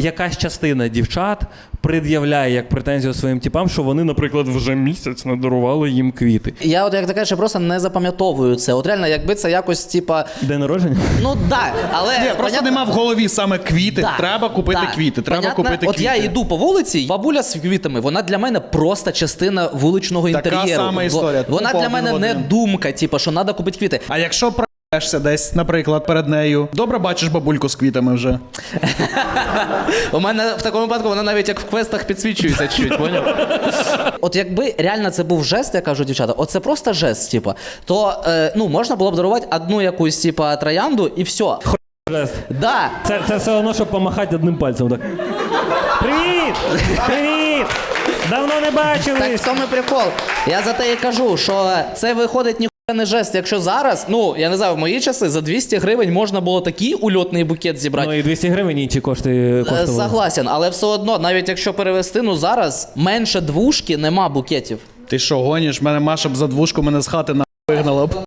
якась частина дівчат пред'являє як претензію своїм типам, що вони, наприклад, вже місяць не дарували їм квіти. Я, от як ти кажеш, я просто не запам'ятовую це. От реально, якби це якось, типа, День народження? ну да, але Ні, просто понятно- нема в голові саме квіти. Да, Треба купити да. квіти. Треба Понятно? купити От квіти. я йду по вулиці, бабуля з квітами, вона для мене просто частина вуличного Така інтер'єру. сама історія. Вона Тупо для мене не думка, типу, що треба купити квіти. А якщо проєшся десь, наприклад, перед нею, добре бачиш бабульку з квітами вже. У мене в такому випадку вона навіть як в квестах підсвічується чуть, поняв? От якби реально це був жест, я кажу, дівчата, от це просто жест, типу, то е, ну, можна було б дарувати одну якусь, типу, троянду і все. Жест. Да, Це, це все одно, щоб помахати одним пальцем. Так. Привіт! Привіт! Давно не так бачились! в тому і прикол. Я за те і кажу, що це виходить ніхуя не жест. Якщо зараз, ну я не знаю, в мої часи за 200 гривень можна було такий ульотний букет зібрати. Ну і 200 гривень інші кошти Е, коштували. Согласен, але все одно, навіть якщо перевести, ну зараз менше двушки нема букетів. Ти що, гониш? Мене Маша б за двушку мене з хати на вигнала б.